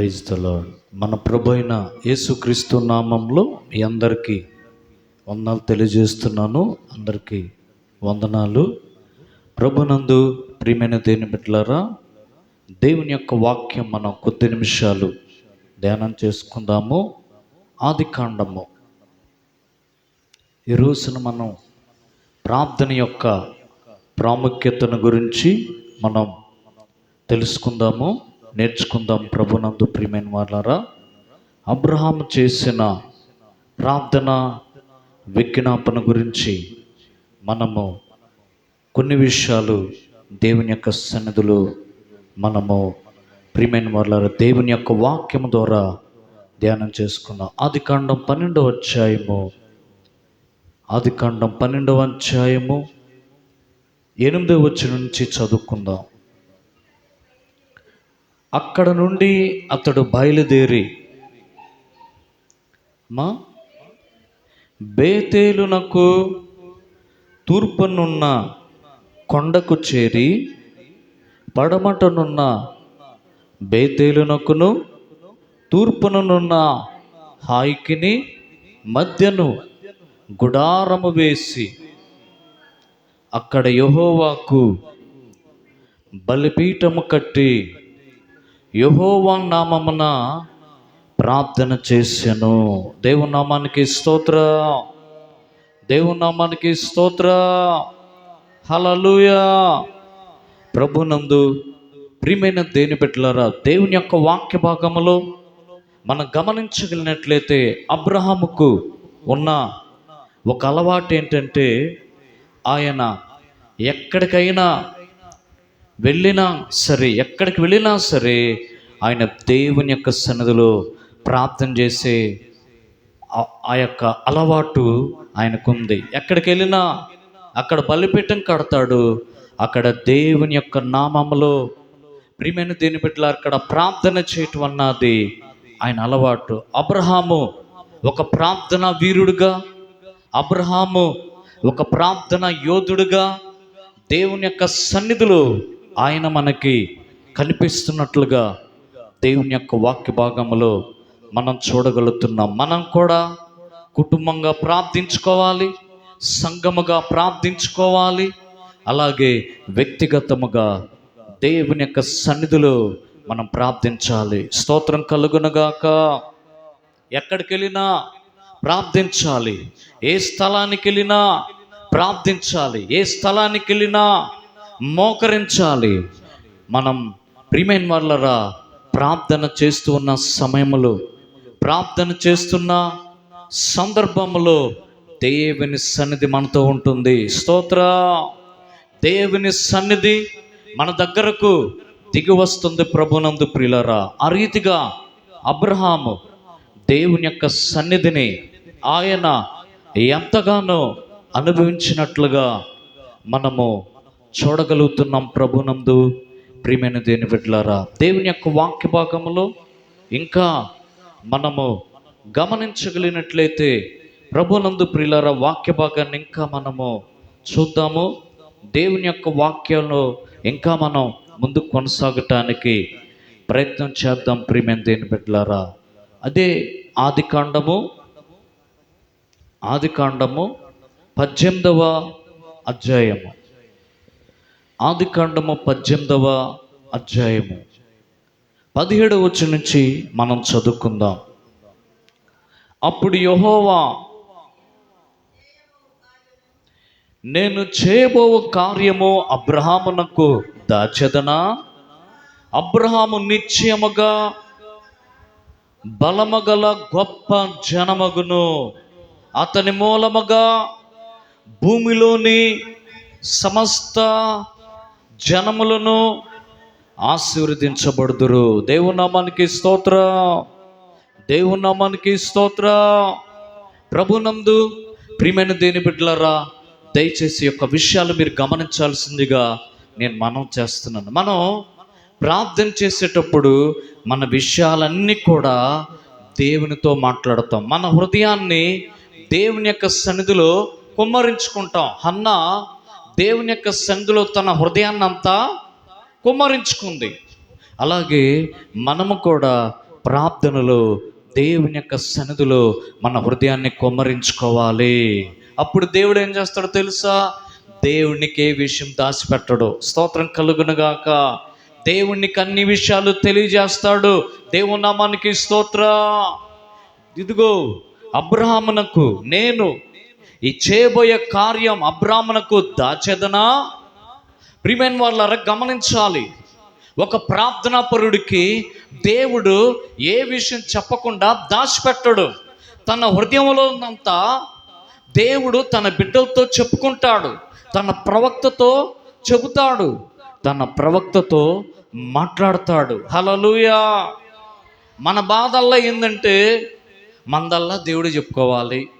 Praise తలో మన ప్రభు అయిన యేసుక్రీస్తు నామంలో మీ అందరికీ వందనాలు తెలియజేస్తున్నాను. అందరికీ వందనాలు. ప్రభునందు ప్రియమైన దేని బిడ్డలారా దేవుని యొక్క వాక్యం మనం కొద్ది నిమిషాలు ధ్యానం చేసుకుందాము. ఆది కాండము. ఈ రోజున మనం ప్రార్థన యొక్క ప్రాముఖ్యతను గురించి మనం తెలుసుకుందాము. నేర్చుకుందాం ప్రభునందు ప్రియమైన వాళ్ళారా అబ్రహాం చేసిన ప్రార్థన విజ్ఞాపన గురించి మనము కొన్ని విషయాలు దేవుని యొక్క సన్నిధిలో మనము ప్రియమైన వాళ్ళ దేవుని యొక్క వాక్యం ద్వారా ధ్యానం చేసుకుందాం ఆది కాండం పన్నెండవ అధ్యాయము. ఆది కాండం పన్నెండవ అధ్యాయము. ఎనిమిదవ వచ్చి నుంచి చదువుకుందాం. అక్కడ నుండి అతడు బయలుదేరి మా బేతేలునకు తూర్పునున్న కొండకు చేరి పడమటనున్న బేతేలునకును తూర్పుననున్న హాయికిని మధ్యను గుడారము వేసి అక్కడ యహోవాకు బలిపీఠము కట్టి యహోవా నామమున ప్రార్థన చేశాను దేవుని నామానికి స్తోత్ర. దేవుని నామానికి స్తోత్ర. హలలుయా ప్రభునందు ప్రియమైన దేని పెట్టలారా దేవుని యొక్క వాక్య భాగములో మనం గమనించగలిగినట్లయితే అబ్రహాముకు ఉన్న ఒక అలవాటు ఏంటంటే ఆయన ఎక్కడికైనా వెళ్ళినా సరే ఎక్కడికి వెళ్ళినా సరే ఆయన దేవుని యొక్క సన్నిధిలో ప్రార్థన చేసే ఆ- ఆ యొక్క అలవాటు ఆయనకుంది. ఎక్కడికి వెళ్ళినా అక్కడ బలిపీఠం కడతాడు. అక్కడ దేవుని యొక్క నామములో ప్రియమైన దేని బిడ్డలు అక్కడ ప్రార్థన చేయటం అన్నది ఆయన అలవాటు. అబ్రహాము ఒక ప్రార్థన వీరుడుగా అబ్రహాము ఒక ప్రార్థన యోధుడుగా దేవుని యొక్క సన్నిధిలో ఆయన మనకి కనిపిస్తున్నట్లుగా దేవుని యొక్క వాక్య భాగంలో మనం చూడగలుగుతున్నాం. మనం కూడా కుటుంబంగా ప్రార్థించుకోవాలి సంగముగా ప్రార్థించుకోవాలి అలాగే వ్యక్తిగతముగా దేవుని యొక్క సన్నిధిలో మనం ప్రార్థించాలి. స్తోత్రం కలుగునగాక. ఎక్కడికి వెళ్ళినా ప్రార్థించాలి. ఏ స్థలానికి వెళ్ళినా ప్రార్థించాలి. ఏ స్థలానికి వెళ్ళినా మోకరించాలి. మనం ప్రియమైన వాళ్ళరా ప్రార్థన చేస్తూ ఉన్న సమయంలో ప్రార్థన చేస్తున్న సందర్భంలో దేవుని సన్నిధి మనతో ఉంటుంది. స్తోత్ర. దేవుని సన్నిధి మన దగ్గరకు దిగి వస్తుంది ప్రభునందు ప్రియులరా. ఆ రీతిగా అబ్రహాము దేవుని యొక్క సన్నిధిని ఆయన ఎంతగానో అనుభవించినట్లుగా మనము చూడగలుగుతున్నాం ప్రభునందు. ప్రియమైన దేని బిడ్డలారా దేవుని యొక్క వాక్య భాగంలో ఇంకా మనము గమనించగలిగినట్లయితే ప్రభునందు ప్రియులారా వాక్య భాగాన్ని ఇంకా మనము చూద్దాము. దేవుని యొక్క వాక్యంలో ఇంకా మనం ముందుకు కొనసాగటానికి ప్రయత్నం చేద్దాం ప్రియమైన దేని బిడ్డలారా. అదే ఆది కాండము ఆది కాండము పద్దెనిమిదవ అధ్యాయము. ఆది కాండము పద్దెనిమిదవ అధ్యాయము. పదిహేడవ వచ్చి నుంచి మనం చదువుకుందాం. అప్పుడు యహోవా నేను చేయబో కార్యము అబ్రహామునకు దాచెదనా? అబ్రహాము నిశ్చయముగా బలమగల గొప్ప జనమగును. అతని మూలముగా భూమిలోని సమస్త జనములను ఆశీర్వదించబడుదురు. దేవునామానికి స్తోత్ర. దేవునామానికి స్తోత్ర. ప్రభునందు ప్రియమైన దేని బిడ్డలరా దయచేసి యొక్క విషయాలు మీరు గమనించాల్సిందిగా నేను మనం చేస్తున్నాను. మనం ప్రార్థన చేసేటప్పుడు మన విషయాలన్నీ కూడా దేవునితో మాట్లాడతాం. మన హృదయాన్ని దేవుని యొక్క సన్నిధిలో కుమ్మరించుకుంటాం. అన్నా దేవుని యొక్క సంధిలో తన హృదయాన్ని అంతా కుమ్మరించుకుంది. అలాగే మనము కూడా ప్రార్థనలో దేవుని యొక్క సన్నిధిలో మన హృదయాన్ని కుమ్మరించుకోవాలి. అప్పుడు దేవుడు ఏం చేస్తాడో తెలుసా? దేవునికి ఏ విషయం దాచిపెట్టడు. స్తోత్రం కలుగునుగాక దేవునికి అన్ని విషయాలు తెలియజేస్తాడు. దేవునామానికి స్తోత్ర. ఇదిగో అబ్రహామునకు నేను ఈ చేయబోయే కార్యం అబ్రాహ్మణకు దాచెదనా? ప్రియమైన వాళ్ళారా గమనించాలి. ఒక ప్రార్థనా పరుడికి దేవుడు ఏ విషయం చెప్పకుండా దాచిపెట్టడు. తన హృదయంలో ఉన్నంత దేవుడు తన బిడ్డలతో చెప్పుకుంటాడు. తన ప్రవక్తతో చెబుతాడు. తన ప్రవక్తతో మాట్లాడతాడు. హలలుయా మన బాధల్లో ఏంటంటే మందల్లా దేవుడు చెప్పుకోవాలి.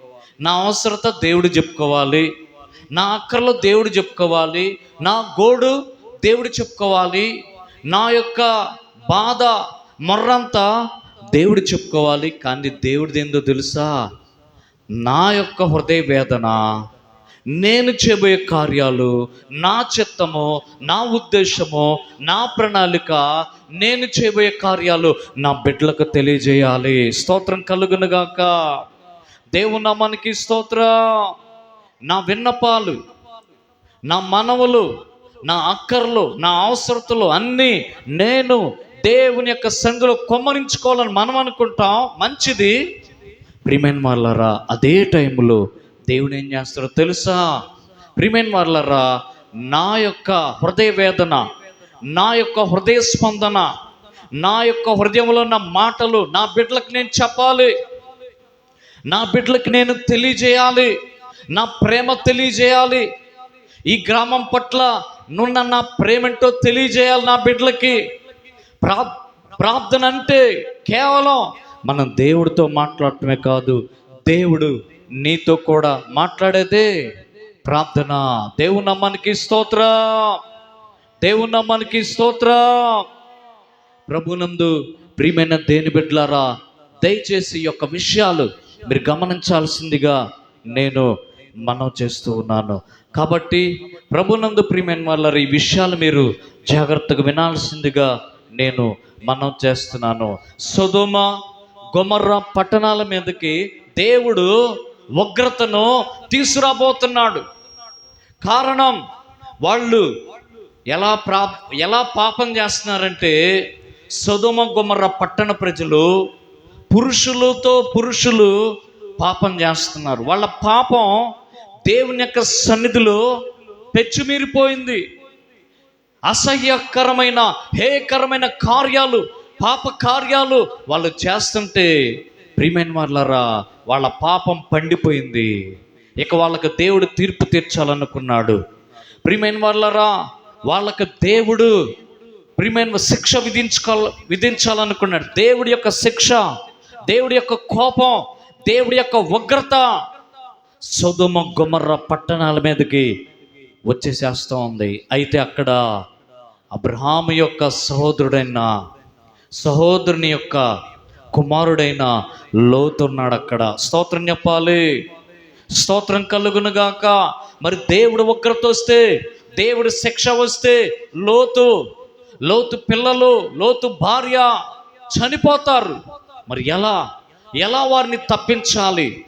నా అవసరత దేవుడు చెప్పుకోవాలి. నా అక్కర్లో దేవుడు చెప్పుకోవాలి. నా గోడు దేవుడు చెప్పుకోవాలి. నా యొక్క బాధ మొర్రంతా దేవుడు చెప్పుకోవాలి. కానీ దేవుడిది ఏందో తెలుసా? నా యొక్క హృదయ వేదన నేను చేయబోయే కార్యాలు నా చిత్తము నా ఉద్దేశము నా ప్రణాళిక నేను చేయబోయే కార్యాలు నా బిడ్డలకు తెలియజేయాలి. స్తోత్రం కలుగునుగాక దేవుని నామానికి స్తోత్ర. నా విన్నపాలు నా మనవులు నా అక్కర్లు నా అవసరతలు అన్నీ నేను దేవుని యొక్క సంఘలో కొమ్మరించుకోవాలని మనం అనుకుంటాం. మంచిది. ప్రిమెన్ వాళ్ళరా అదే టైంలో దేవుడు ఏం చేస్తాడో తెలుసా? ప్రిమెన్ వాళ్ళరా నా యొక్క హృదయ వేదన నా యొక్క హృదయ స్పందన నా యొక్క హృదయంలో ఉన్న మాటలు నా బిడ్డలకు నేను చెప్పాలి. నా బిడ్డలకు నేను తెలియజేయాలి. నా ప్రేమ తెలియజేయాలి. ఈ గ్రామం పట్ల నున్న నా ప్రేమేంటో తెలియజేయాలి నా బిడ్డలకి. ప్రా ప్రార్థన అంటే కేవలం మనం దేవుడితో మాట్లాడటమే కాదు దేవుడు నీతో కూడా మాట్లాడేదే ప్రార్థన. దేవుని నమ్మనికి స్తోత్ర. దేవుని నమ్మనికి స్తోత్ర. ప్రభునందు ప్రియమైన దేని బిడ్డలారా దయచేసి ఈ యొక్క విషయాలు మీరు గమనించాల్సిందిగా నేను మనం చేస్తూ ఉన్నాను. కాబట్టి ప్రభునందు ప్రియమైన వాళ్ళ ఈ విషయాలు మీరు జాగ్రత్తగా వినాల్సిందిగా నేను మనం చేస్తున్నాను. సుధుమ గుమర్ర పట్టణాల మీదకి దేవుడు ఉగ్రతను తీసుకురాబోతున్నాడు. కారణం వాళ్ళు ఎలా ప్రా ఎలా పాపం చేస్తున్నారంటే సుధుమ గుమర్ర పట్టణ ప్రజలు పురుషులతో పురుషులు పాపం చేస్తున్నారు. వాళ్ళ పాపం దేవుని యొక్క సన్నిధిలో పెచ్చుమీరిపోయింది. అసహ్యకరమైన హేయకరమైన కార్యాలు పాప కార్యాలు వాళ్ళు చేస్తుంటే ప్రియమైన వాళ్ళరా వాళ్ళ పాపం పండిపోయింది. ఇక వాళ్ళకు దేవుడు తీర్పు తీర్చాలనుకున్నాడు. ప్రియమైన వాళ్ళరా వాళ్ళకు దేవుడు ప్రియమైన శిక్ష విధించుకోవాలి విధించాలనుకున్నాడు. దేవుడి యొక్క శిక్ష దేవుడి యొక్క కోపం దేవుడి యొక్క ఉగ్రత. సుధుమ గుమర్ర పట్టణాల మీదకి వచ్చేసేస్తూ ఉంది. అయితే అక్కడ అబ్రహాము యొక్క సహోదరుడైన సహోదరుని యొక్క కుమారుడైన లోతున్నాడు అక్కడ. స్తోత్రం చెప్పాలి. స్తోత్రం కలుగునుగాక మరి దేవుడు ఉగ్రత వస్తే దేవుడు శిక్ష వస్తే లోతు లోతు పిల్లలు లోతు భార్య చనిపోతారు. మరి ఎలా? ఎలా వారిని తప్పించాలి?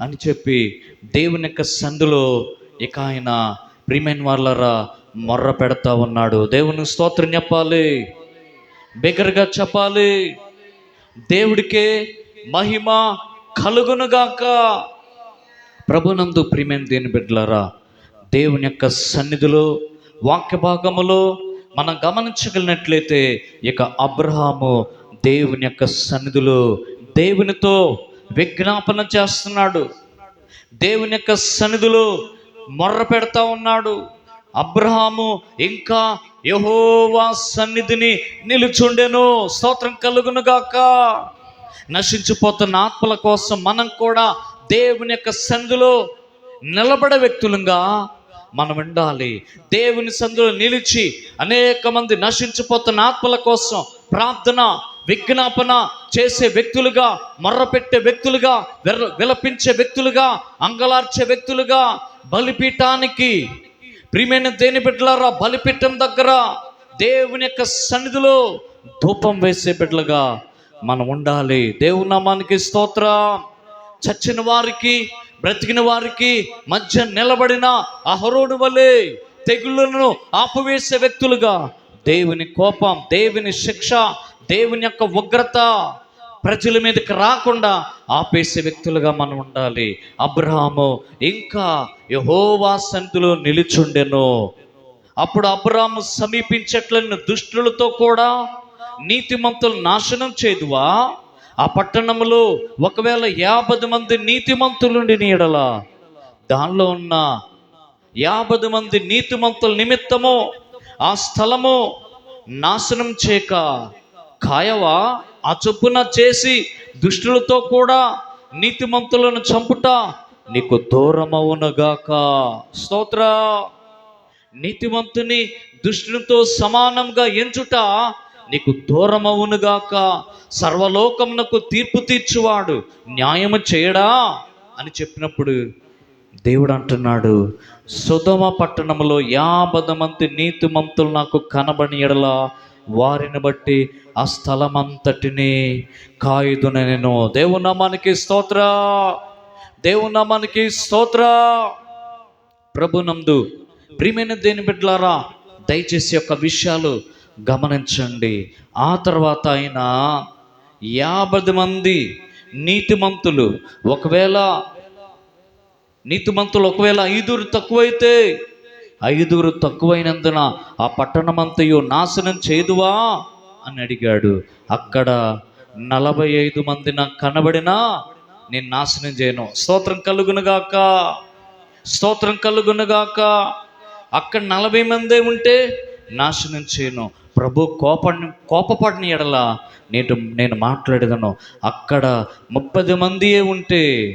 అని చెప్పి దేవుని యొక్క సందులో ఇక ఆయన ప్రియమైన వాళ్ళరా మొర్ర పెడతా ఉన్నాడు. దేవుని స్తోత్రం చెప్పాలి. బిగ్గరగా చెప్పాలి. దేవుడికే మహిమ కలుగునుగాక ప్రభునందు ప్రియమైన దేని బిడ్డలారా దేవుని యొక్క సన్నిధిలో వాక్య భాగములో మనం గమనించగలిగినట్లయితే ఇక అబ్రహాము దేవుని యొక్క సన్నిధిలో దేవునితో విజ్ఞాపన చేస్తున్నాడు. దేవుని యొక్క సన్నిధిలో మొర్ర పెడతా ఉన్నాడు. అబ్రహాము ఇంకా యహోవా సన్నిధిని నిలుచుండెను. స్తోత్రం కలుగునుగాక. నశించిపోతున్న ఆత్మల కోసం మనం కూడా దేవుని యొక్క సందులో నిలబడే వ్యక్తులుగా మనం ఉండాలి. దేవుని సందులో నిలిచి అనేక మంది నశించిపోతున్న ఆత్మల కోసం ప్రార్థన విజ్ఞాపన చేసే వ్యక్తులుగా మర్రపెట్టే వ్యక్తులుగా విర విలపించే వ్యక్తులుగా అంగలార్చే వ్యక్తులుగా బలిపీఠానికి ప్రియమైన దేని బిడ్డలారా బలిపీఠం దగ్గర దేవుని యొక్క సన్నిధిలో ధూపం వేసే బిడ్డలుగా మనం ఉండాలి. దేవుని నామానికి స్తోత్ర. చచ్చిన వారికి బ్రతికిన వారికి మధ్య నిలబడిన అహరోడు వలె తెగుళ్ళను ఆపువేసే వ్యక్తులుగా దేవుని కోపం దేవుని శిక్ష దేవుని యొక్క ఉగ్రత ప్రజల మీదకి రాకుండా ఆపేసే వ్యక్తులుగా మనం ఉండాలి. అబ్రహాము ఇంకా యహోవా సంతులో నిలుచుండెను. అప్పుడు అబ్రహాము సమీపించట్లని దుష్టులతో కూడా నీతిమంతులు నాశనం చేదువా? ఆ పట్టణంలో ఒకవేళ యాభై మంది నీతిమంతులుండి నీడల దానిలో ఉన్న యాభై మంది నీతిమంతుల నిమిత్తము ఆ స్థలము నాశనం చేయక కాయవా ఆ చొప్పున చేసి దుష్టులతో కూడా నీతిమంతులను చంపుట నీకు దూరమవునగాక. స్తోత్ర. నీతిమంతుని దుష్టునితో సమానంగా ఎంచుట నీకు దూరమవునుగాక. సర్వలోకమునకు తీర్పు తీర్చువాడు న్యాయము చేయడా అని చెప్పినప్పుడు దేవుడు అంటున్నాడు సుధమ పట్టణంలో యాభై మంది నీతిమంతులు నాకు కనబడి ఎడలా వారిని బట్టి ఆ స్థలమంతటిని కాయుదున నేను. దేవునామానికి స్తోత్ర. దేవునామానికి స్తోత్ర. ప్రభునందు ప్రియమైన దేని బిడ్డలారా దయచేసి యొక్క విషయాలు గమనించండి. ఆ తర్వాత ఆయన యాభై మంది నీతిమంతులు ఒకవేళ నీతిమంతులు ఒకవేళ ఐదురు తక్కువైతే ఐదుగురు తక్కువైనందున ఆ పట్టణమంతయు నాశనం చేదువా? అని అడిగాడు. అక్కడ నలభై ఐదు మంది నాకు కనబడినా నేను నాశనం చేయను. స్తోత్రం కలుగునుగాక. స్తోత్రం కలుగునుగాక. అక్కడ నలభై మందే ఉంటే నాశనం చేయను. ప్రభు కోపం కోపపడిన ఎడల నేను నేను మాట్లాడేదను. అక్కడ ముప్పది మందియే ఉంటే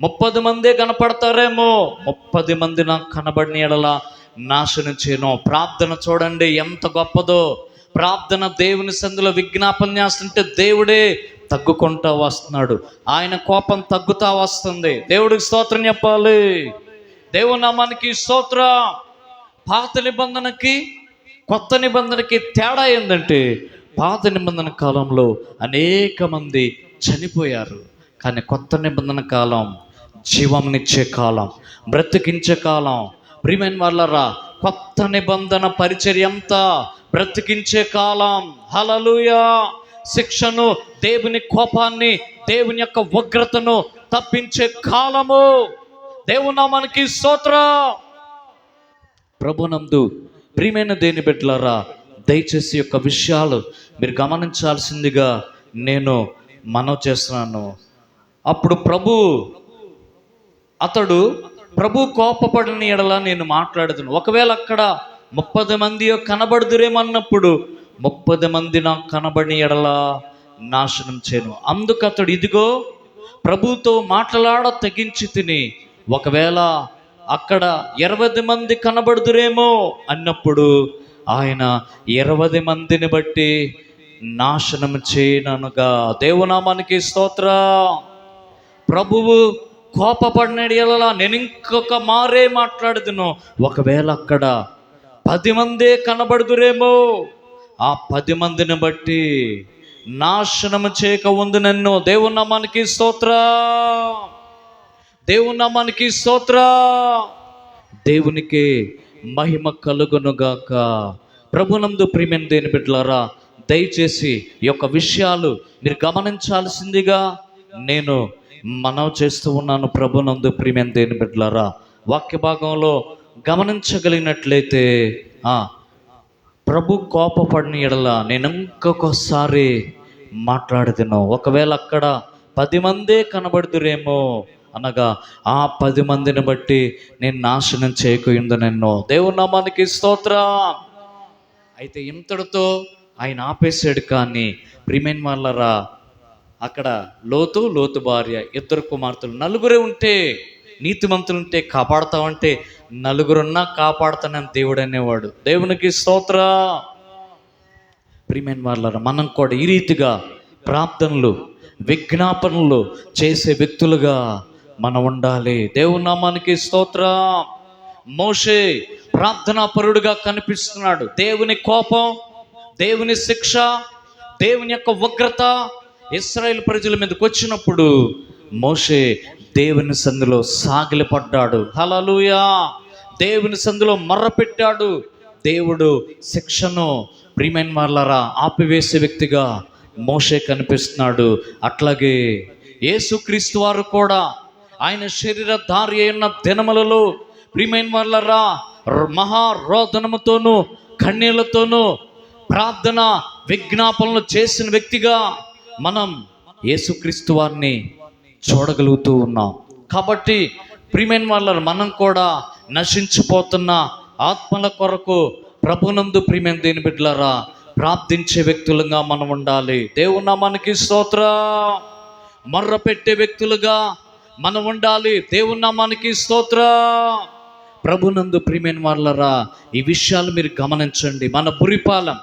ముప్పది మందే కనపడతారేమో. ముప్పది మంది నాకు కనబడిన ఎడల నాశనం చేయను. ప్రార్థన చూడండి ఎంత గొప్పదో. ప్రార్థన దేవుని సందులో విజ్ఞాపన చేస్తుంటే దేవుడే తగ్గుకుంటా వస్తున్నాడు. ఆయన కోపం తగ్గుతా వస్తుంది. దేవుడికి స్తోత్రం చెప్పాలి. దేవునామానికి స్తోత్రం. పాత నిబంధనకి కొత్త నిబంధనకి తేడా ఏంటంటే పాత నిబంధన కాలంలో అనేక మంది చనిపోయారు. కానీ కొత్త నిబంధన కాలం జీవంనిచ్చే కాలం బ్రతికించే కాలం. ప్రియమైన వాళ్ళరా కొత్త నిబంధన పరిచర్య అంతా బ్రతికించే కాలం. హలలుయా శిక్షను దేవుని కోపాన్ని దేవుని యొక్క ఉగ్రతను తప్పించే కాలము. దేవునామానికి స్తోత్రం. ప్రభునందు ప్రియమైన దేని బిడ్డలారా దయచేసి యొక్క విషయాలు మీరు గమనించాల్సిందిగా నేను మనవి చేస్తున్నాను. అప్పుడు ప్రభు అతడు ప్రభు కోపపడిన ఎడలా నేను మాట్లాడుతును ఒకవేళ అక్కడ ముప్పది మంది కనబడుదురేమన్నప్పుడు ముప్పది మంది నాకు కనబడిన ఎడల నాశనం చేయను. అందుకు అతడు ఇదిగో ప్రభుతో మాట్లాడ తగ్గించి తిని ఒకవేళ అక్కడ ఇరవై మంది కనబడుదురేమో అన్నప్పుడు ఆయన ఇరవై మందిని బట్టి నాశనం చేయననుగా. దేవునామానికి స్తోత్రం. ప్రభువు కోపపడినడు నేను ఇంకొక మారే మాట్లాడుదును. ఒకవేళ అక్కడ పది మందే కనబడుదురేమో ఆ పది మందిని బట్టి నాశనము చేయక ఉంది నన్ను. దేవుని నామానికి స్తోత్ర. దేవుని నామానికి స్తోత్ర. దేవునికి మహిమ కలుగునుగాక ప్రభునందు ప్రియమైన దేని బిడ్డలారా దయచేసి ఈ యొక్క విషయాలు మీరు గమనించాల్సిందిగా నేను మనవి చేస్తూ ఉన్నాను ప్రభునందు ప్రియమైన దేని బిడ్డలారా వాక్య భాగంలో గమనించగలిగినట్లయితే ప్రభు కోపపడిన ఎడల నేను ఇంకొకసారి మాట్లాడుతున్నాను ఒకవేళ అక్కడ పది మందే కనబడుతురేమో అనగా ఆ పది మందిని బట్టి నేను నాశనం చేయకుండా నిన్ను. దేవుని నామానికి స్తోత్రం. అయితే ఇంతటితో ఆయన ఆపేశాడు కానీ ప్రిమెన్ వాళ్ళరా అక్కడ లోతు లోతు భార్య ఇద్దరు కుమార్తెలు నలుగురే ఉంటే నీతిమంతులు ఉంటే కాపాడుతావంటే నలుగురున్నా కాపాడుతానని దేవుడు అనేవాడు. దేవునికి స్తోత్ర. ప్రియమైన వాళ్ళ మనం కూడా ఈ రీతిగా ప్రార్థనలు విజ్ఞాపనలు చేసే వ్యక్తులుగా మనం ఉండాలి. దేవుని నామానికి స్తోత్ర. మోషే ప్రార్థనా పరుడుగా కనిపిస్తున్నాడు. దేవుని కోపం దేవుని శిక్ష దేవుని యొక్క ఉగ్రత ఇస్రాయేల్ ప్రజల మీదకి వచ్చినప్పుడు మోషే దేవుని సందులో సాగిలపడ్డాడు. హలలుయా దేవుని సందులో మర్రపెట్టాడు. దేవుడు శిక్షను ప్రియమైన వాళ్ళరా ఆపివేసే వ్యక్తిగా మోషే కనిపిస్తున్నాడు. అట్లాగే యేసుక్రీస్తు వారు కూడా ఆయన శరీరధారి అయిన దినములలో ప్రియమైన వాళ్ళరా మహారోదనముతోనూ కన్నీళ్ళతోనూ ప్రార్థన విజ్ఞాపనలు చేసిన వ్యక్తిగా మనం యేసుక్రీస్తు వారిని చూడగలుగుతూ ఉన్నాం. కాబట్టి ప్రియమైన వాళ్ళ మనం కూడా నశించిపోతున్న ఆత్మల కొరకు ప్రభునందు ప్రియమైన దేని బిడ్డలారా ప్రార్థించే వ్యక్తులుగా మనం ఉండాలి. దేవున్నా మనకి స్తోత్ర. మర్ర పెట్టే వ్యక్తులుగా మనం ఉండాలి. దేవున్నా మనకి స్తోత్ర. ప్రభునందు ప్రియమైన వాళ్ళరా ఈ విషయాలు మీరు గమనించండి. మన పురిపాలం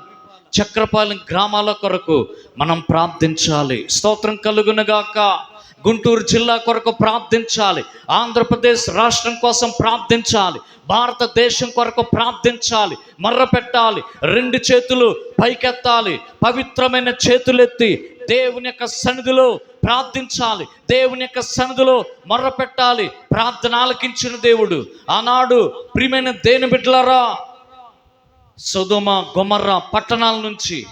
చక్రపాలెం గ్రామాల కొరకు మనం ప్రార్థించాలి. స్తోత్రం కలుగునగాక. గుంటూరు జిల్లా కొరకు ప్రార్థించాలి. ఆంధ్రప్రదేశ్ రాష్ట్రం కోసం ప్రార్థించాలి. భారతదేశం కొరకు ప్రార్థించాలి. మర్ర పెట్టాలి రెండు చేతులు పైకెత్తాలి. పవిత్రమైన చేతులెత్తి దేవుని యొక్క సన్నిధిలో ప్రార్థించాలి. దేవుని యొక్క సన్నిధిలో మర్ర పెట్టాలి ప్రార్థన ఆలకించిన దేవుడు. ఆనాడు ప్రియమైన దేని బిడ్డలరా సుధుమ గుమర్ర పట్టణాల నుంచి.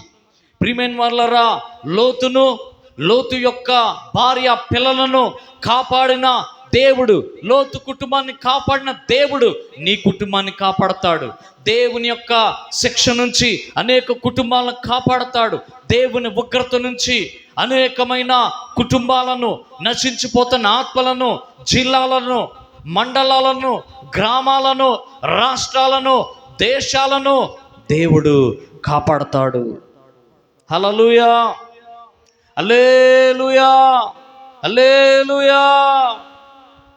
ప్రియమైన వాళ్ళరా లోతును లోతు యొక్క భార్య పిల్లలను కాపాడిన దేవుడు లోతు కుటుంబాన్ని కాపాడిన దేవుడు నీ కుటుంబాన్ని కాపాడతాడు. దేవుని యొక్క శిక్ష నుంచి అనేక కుటుంబాలను కాపాడతాడు. దేవుని ఉగ్రత నుంచి అనేకమైన కుటుంబాలను నశించిపోతున్న ఆత్మలను జిల్లాలను మండలాలను గ్రామాలను రాష్ట్రాలను దేశాలను దేవుడు కాపాడతాడు. హలలుయా అల్లేలుయా అల్లేలుయా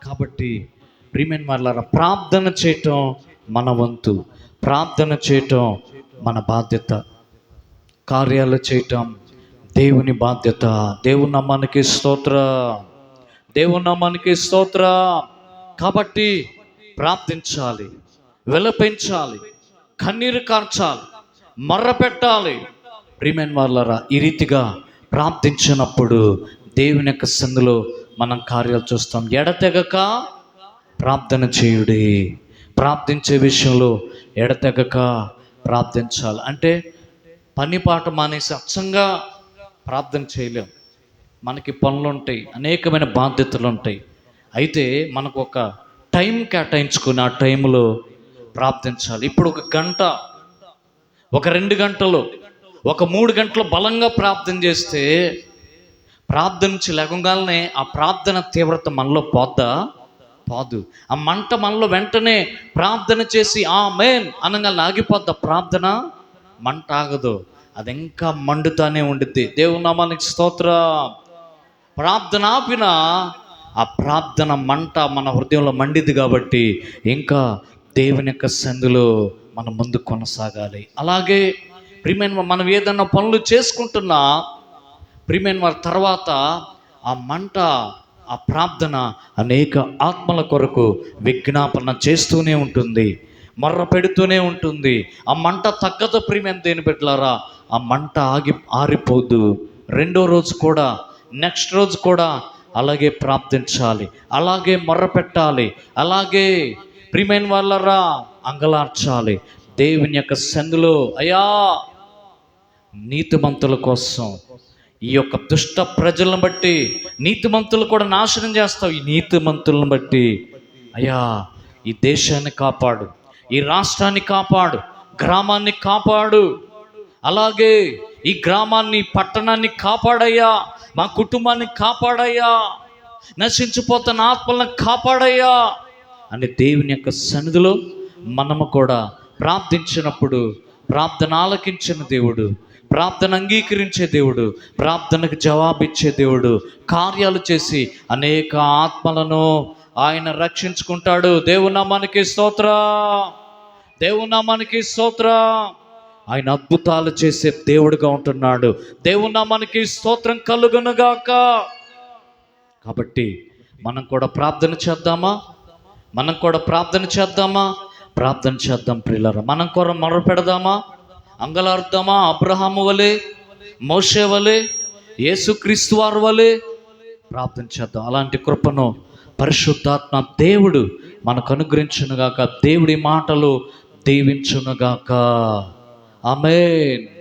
కాబట్టి ప్రియమైన వాళ్ళారా ప్రార్థన చేయటం మన వంతు. ప్రార్థన చేయటం మన బాధ్యత. కార్యాలు చేయటం దేవుని బాధ్యత. దేవుని నమ్మానికి స్తోత్ర. దేవుని నమ్మానికి స్తోత్ర. కాబట్టి ప్రార్థించాలి. విలపించాలి. కన్నీరు కార్చాలి మర్ర పెట్టాలి. ప్రియమైన వాళ్ళరా ఈ రీతిగా ప్రార్థించినప్పుడు దేవుని యొక్క సందులో మనం కార్యాలు చూస్తాం. ఎడతెగక ప్రార్థన చేయుడి. ప్రార్థించే విషయంలో ఎడతెగక ప్రార్థించాలి. అంటే పని పాట మానేసి అచ్చంగా ప్రార్థన చేయలేం. మనకి పనులు ఉంటాయి అనేకమైన బాధ్యతలు ఉంటాయి అయితే మనకు ఒక టైం కేటాయించుకుని ఆ టైంలో ప్రార్థించాలి. ఇప్పుడు ఒక గంట ఒక రెండు గంటలు ఒక మూడు గంటలు బలంగా ప్రార్థన చేస్తే ప్రార్థించి లేకుండానే ఆ ప్రార్థన తీవ్రత మనలో పోద్దా? పోదు. ఆ మంట మనలో వెంటనే ప్రార్థన చేసి ఆ మేన్ అనగా ఆగిపోద్దా ప్రార్థన? మంట ఆగదు. అది ఇంకా మండుతానే ఉండిద్ది. దేవునామానికి స్తోత్ర. ప్రార్థన ఆపిన ఆ ప్రార్థన మంట మన హృదయంలో మండిద్ది కాబట్టి ఇంకా దేవుని యొక్క సందులో మనం ముందు కొనసాగాలి. అలాగే ప్రియమైన మనం ఏదన్నా పనులు చేసుకుంటున్నా ప్రియమైన వారి తర్వాత ఆ మంట ఆ ప్రార్థన అనేక ఆత్మల కొరకు విజ్ఞాపన చేస్తూనే ఉంటుంది మర్ర పెడుతూనే ఉంటుంది. ఆ మంట తగ్గదు ప్రియమైన దేని పెట్టారా ఆ మంట ఆగి ఆరిపోదు. రెండో రోజు కూడా నెక్స్ట్ రోజు కూడా అలాగే ప్రార్థించాలి. అలాగే మొర్ర పెట్టాలి. అలాగే ప్రియమైన వాళ్ళరా అంగలార్చాలి. దేవుని యొక్క సందులో అయ్యా నీతిమంతుల కోసం ఈ యొక్క దుష్ట ప్రజలను బట్టి నీతిమంతులు కూడా నాశనం చేస్తావు. ఈ నీతిమంతులను బట్టి అయ్యా ఈ దేశాన్ని కాపాడు ఈ రాష్ట్రాన్ని కాపాడు గ్రామాన్ని కాపాడు. అలాగే ఈ గ్రామాన్ని పట్టణాన్ని కాపాడయ్యా మా కుటుంబాన్ని కాపాడయ్యా నశించిపోతున్న ఆత్మలను కాపాడయ్యా. అని దేవుని యొక్క సన్నిధిలో మనము కూడా ప్రార్థించినప్పుడు ప్రార్థన ఆలకించిన దేవుడు ప్రార్థన అంగీకరించే దేవుడు ప్రార్థనకు జవాబిచ్చే దేవుడు కార్యాలు చేసి అనేక ఆత్మలను ఆయన రక్షించుకుంటాడు. దేవునామానికి స్తోత్ర. దేవునామానికి స్తోత్ర. ఆయన అద్భుతాలు చేసే దేవుడుగా ఉంటున్నాడు. దేవునామానికి స్తోత్రం కలుగునుగాక కాబట్టి మనం కూడా ప్రార్థన చేద్దామా? మనం కూడా ప్రార్థన చేద్దామా? ప్రార్థన చేద్దాం ప్రియులరా. మనం కూడా మొర పెడదామా? అంగలార్థమా అబ్రహాము వలె మోషే వలె యేసుక్రీస్తు వారు వలె? ప్రార్థన చేద్దాం. అలాంటి కృపను పరిశుద్ధాత్మ దేవుడు మనకు అనుగ్రహించునుగాక. దేవుడి మాటలు దీవించునుగాక. ఆమెన్.